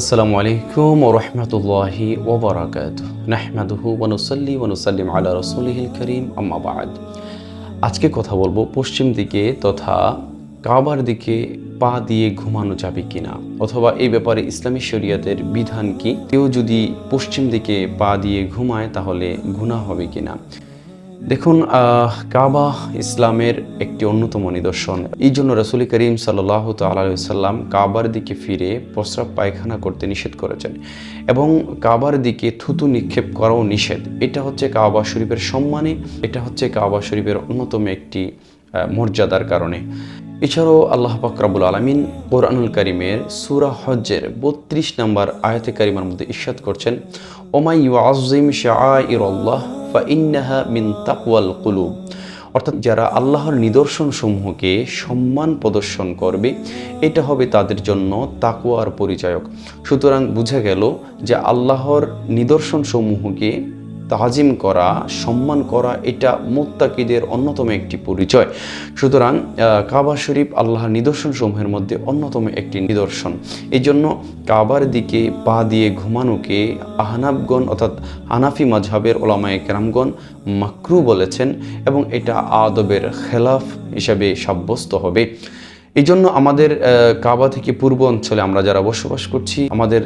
আসসালামু আলাইকুম ওরহমতুল্লাহি ওবরাকাত নাহমাদুহু ওয়ানুসাল্লি ওয়ানুসাল্লিম আলা রসুলিহিল করিম, আম্মা বাদ। আজকে কথা বলব পশ্চিম দিকে তথা কাবার দিকে পা দিয়ে ঘুমানো যাবে কিনা, অথবা এই ব্যাপারে ইসলামী শরিয়তের বিধান কি? কেউ যদি পশ্চিম দিকে পা দিয়ে ঘুমায় তাহলে গুনাহ হবে কিনা? দেখুন কাবা ইসলামের একটি অন্যতম নিদর্শন। এই জন্য রসুল করিম সাল্লাহ তাল্লাম কাবার দিকে ফিরে প্রস্রাব পায়খানা করতে নিষেধ করেছেন এবং কাবার দিকে থুতু নিক্ষেপ করাও নিষেধ। এটা হচ্ছে কাবা শরীফের সম্মানে, এটা হচ্ছে কাবা শরীফের অন্যতম একটি মর্যাদার কারণে। এছাড়াও আল্লাহ পাকরাবুল আলমিন কোরআনুল করিমের সুরা হজ্জের বত্রিশ নম্বর আয়াতে কারিমার মধ্যে ইস্বাদ করছেন, ওমাই আজিম শাহ ফা ইন্নাহা মিন তাকওয়াল কুলুব অর্থাৎ যারা আল্লাহর নিদর্শন সমূহকে সম্মান প্রদর্শন করবে, এটা হবে তাদের জন্য তাকুয়ার পরিচায়ক। সুতরাং বোঝা গেল যে আল্লাহর নিদর্শন সমূহকে তাজিম করা, সম্মান করা, এটা মোত্তাকিদের অন্যতম একটি পরিচয়। সুতরাং কাবা শরীফ আল্লাহর নিদর্শন সমূহের মধ্যে অন্যতম একটি নিদর্শন। এই জন্য কাবার দিকে পা দিয়ে ঘুমানোকে আহনাবগণ অর্থাৎ হানাফি মাঝহাবের ওলামায়ে কেরামগণ মাকরু বলেছেন এবং এটা আদবের খেলাফ হিসাবে সাব্যস্ত হবে। এই জন্য আমাদের কাবা থেকে পূর্ব অঞ্চলে আমরা যারা বসবাস করছি, আমাদের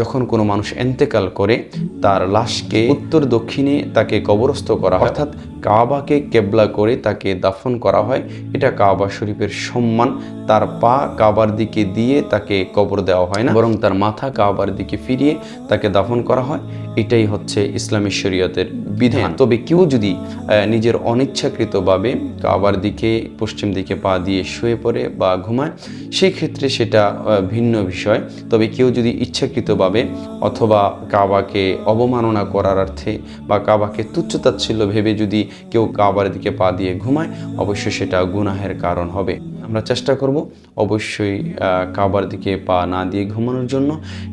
যখন কোনো মানুষ এন্তেকাল করে, তার লাশকে উত্তর দক্ষিণে তাকে কবরস্থ করা হয়। অর্থাৎ কাবাকে কেবলা করে তাকে দাফন করা হয়। এটা কাবা শরীফের সম্মান। তার পা কাবার দিকে দিয়ে তাকে কবর দেওয়া হয় না, বরং তার মাথা কাবার দিকে ফিরিয়ে তাকে দাফন করা হয়। এটাই হচ্ছে ইসলামী শরীয়তের বিধান। তবে কেউ যদি নিজের অনিচ্ছাকৃতভাবে কাবার দিকে, পশ্চিম দিকে পা দিয়ে শুয়ে পড়ে বা ঘুমায়, সেই ক্ষেত্রে সেটা ভিন্ন বিষয়। তবে কেউ যদি ইচ্ছাকৃতভাবে অথবা কাবাকে অবমাননা করার অর্থে বা কাবাকে তুচ্ছতাচ্ছিল্য ভেবে যদি কেউ কাবার দিকে পা দিয়ে ঘুমায়, অবশ্যই সেটা গুনাহের কারণ হবে। আমরা চেষ্টা করব অবশ্যই কাবার দিকে পা না দিয়ে ঘুমানোর জন্য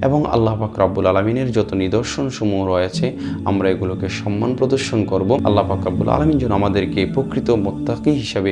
এবং আল্লাহ পাক রাব্বুল আলমিনের যত নিদর্শন সমূহ রয়েছে, আমরা এগুলোকে সম্মান প্রদর্শন করব। আল্লাহ পাক রাব্বুল আলমিন যেন আমাদেরকে প্রকৃত মোত্তাকি হিসাবে